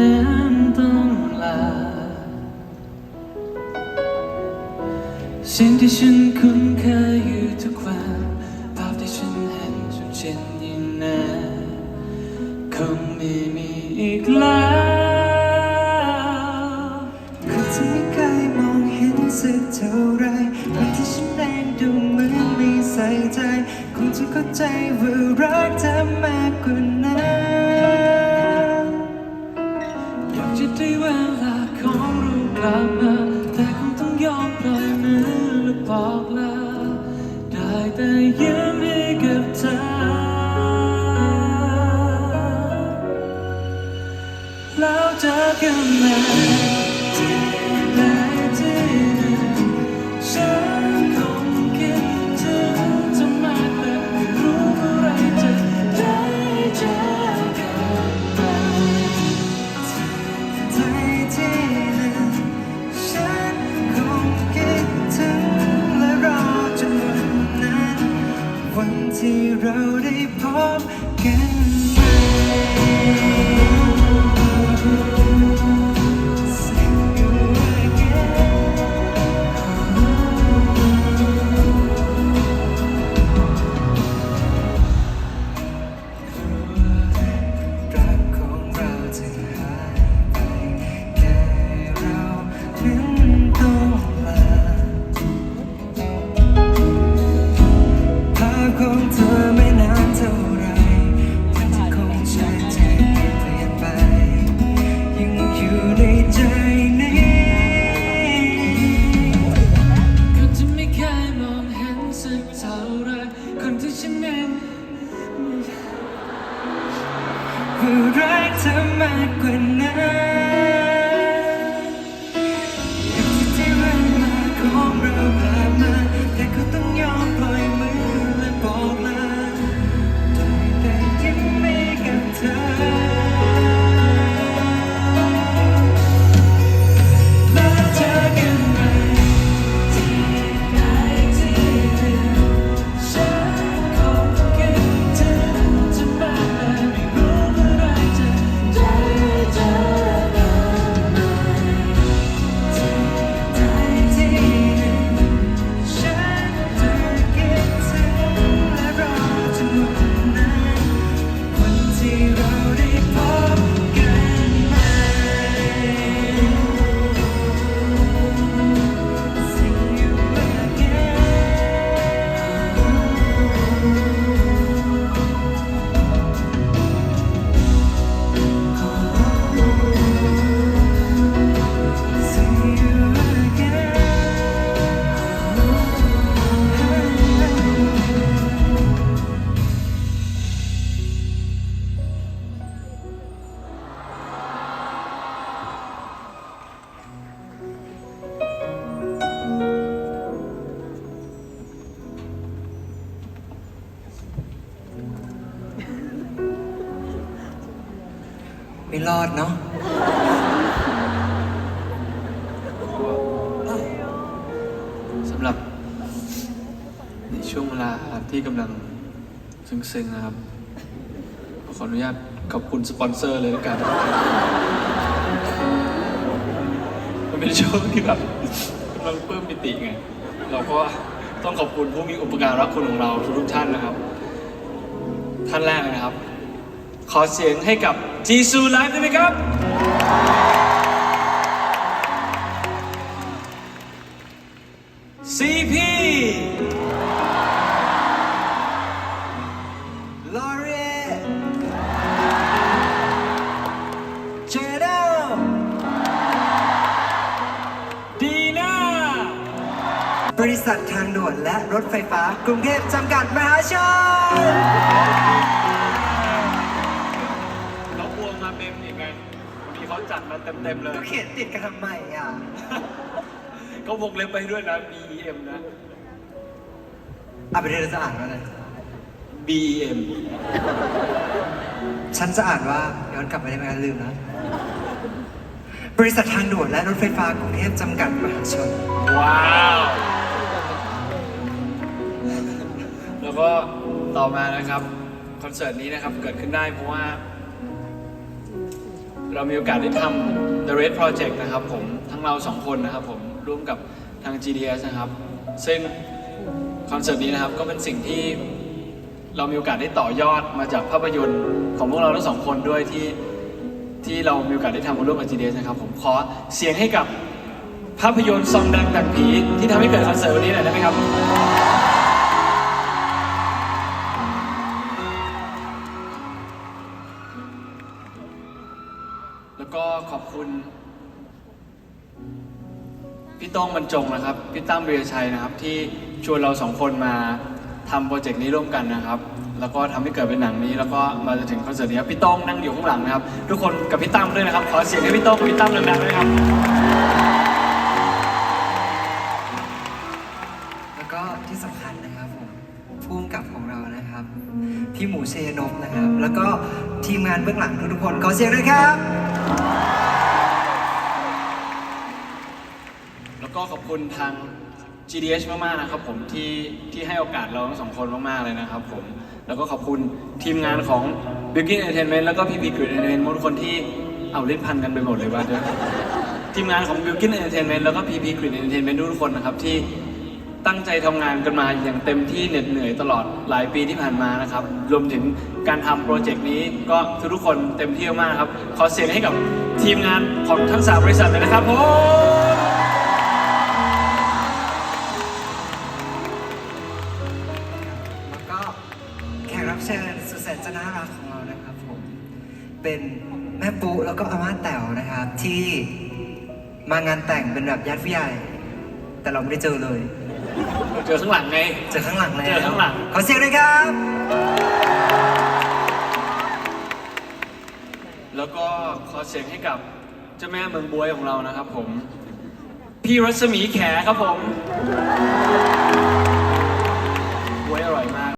น้ำต้องลา สิ่งที่ฉันคุ้นเคยอยู่ทุกวันภาพที่ฉันเห็นจนเช่นยิ่งนะคงไม่มีอีกแล้วคนที่เคยมองเห็นสักเท่าไรคนที่ฉันเองดูเหมือนไม่ใส่ใจ คงจะเข้าใจว่ารักเธอมากกว่า อยากจะได้เวลาของเรากลับมาแต่คงต้องยอมปล่อยมือและบอกลาได้แต่ยืมให้กับเธอแล้วเจอกันใหม่ ที่เราได้พบ รอดเนาะสำหรับในช่วงเวลาที่กำลังซึ้งๆนะครับ ขออนุญาตขอบคุณสปอนเซอร์เลยแล้วกัน มันเป็นช่วงที่แบบกำลังเพิ่มปิติไง เราก็ต้องขอบคุณผู้มีอุปการะคุณของเราทุกท่านนะครับ ท่านแรกนะครับ ขอเสียงให้กับจีซูไลฟ์ได้ไหมครับ CP Laureate Jado ดีน่าบริษัททางด่วนและรถไฟฟ้ากรุงเทพจำกัดมหาชน เขาจัดมาเต็มๆเลย ก็เขียนติดกันทำไมอะ ก็วงเล็บไปด้วยนะ BEM นะอะไปเรียนจะอ่านว่าอะไร BEM ฉันจะอ่านว่าย้อนกลับไปได้ไหมลืมนะ บริษัททางด่วนและรถไฟฟ้ากรุงเทพจำกัดมหาชน ว้าว แล้วก็ต่อมานะครับ คอนเสิร์ตนี้นะครับ เกิดขึ้นได้เพราะว่า เรามีโอกาสได้ทำ The Red Project นะครับผม ทั้งเราสองคนนะครับผมร่วมกับทาง GDS นะครับ ซึ่งคอนเสิร์ตนี้นะครับก็เป็นสิ่งที่เรามีโอกาสได้ต่อยอดมาจากภาพยนตร์ของพวกเราทั้งสองคนด้วยที่ที่เรามีโอกาสได้ทำร่วมกับ GDS นะครับผมขอเสียงให้กับภาพยนตร์ซองดังดังผีที่ทำให้เกิดคอนเสิร์ตวันนี้หน่อยได้ไหมครับ คุณพี่โต้งบรรจงนะครับพี่ตั้มเบียชัยนะครับ ที่ชวนเราสองคนมาทำโปรเจกต์นี้ร่วมกันนะครับ แล้วก็ทำให้เกิดเป็นหนังนี้ แล้วก็มาจนถึงคอนเสิร์ตนี้ครับพี่โต้งนั่งอยู่ข้างหลังนะครับ ทุกคนกับพี่ตั้มด้วยนะครับขอเสียงให้พี่โต้งกับพี่ตั้มดังๆด้วยครับ แล้วก็ที่สำคัญนะครับผมผู้กำกับของเรานะครับ พี่หมูเชยนพนะครับ แล้วก็ทีมงานเบื้องหลังทุกๆคนขอเสียงด้วยครับ คุณทาง GDH มากๆนะครับผมที่ที่ให้โอกาสเราทั้งสองคนมากๆเลยนะครับผมแล้วก็ขอบคุณทีมงานของ b i g g i n Entertainment แล้วก็พี่พีกริด Entertainment ทุกคนที่เอาเล่นพันกันไปหมดเลยว่าเดี๋ยทีมงานของ b i g g i n Entertainment แล้วก็พีพีกริด Entertainment ทุกคนนะครับที่ตั้งใจทำงานกันมาอย่างเต็มที่เหน็ดเหนื่อยตลอดหลายปีที่ผ่านมานะครับ รวมถึงการทำโปรเจกต์นี้ก็ทุกคนเต็มที่มากครับ ขอเสียงให้กับทีมงานของทั้งสามบริษัทเลยนะครับผม รับเชิญสุดแสนจะน่ารักของเรานะครับผม เป็นแม่ปุ๊แล้วก็อาม่าแต๋วนะครับ ที่มางานแต่งเป็นแบบญาติผู้ใหญ่ แต่เราไม่ได้เจอเลย เจอข้างหลังไง เจอข้างหลังแล้วเจอข้างหลัง ขอเสียงด้วยครับ แล้วก็ขอเสียงให้กับเจ้าแม่เมืองบวยของเรานะครับผม พี่รัศมีแขครับผม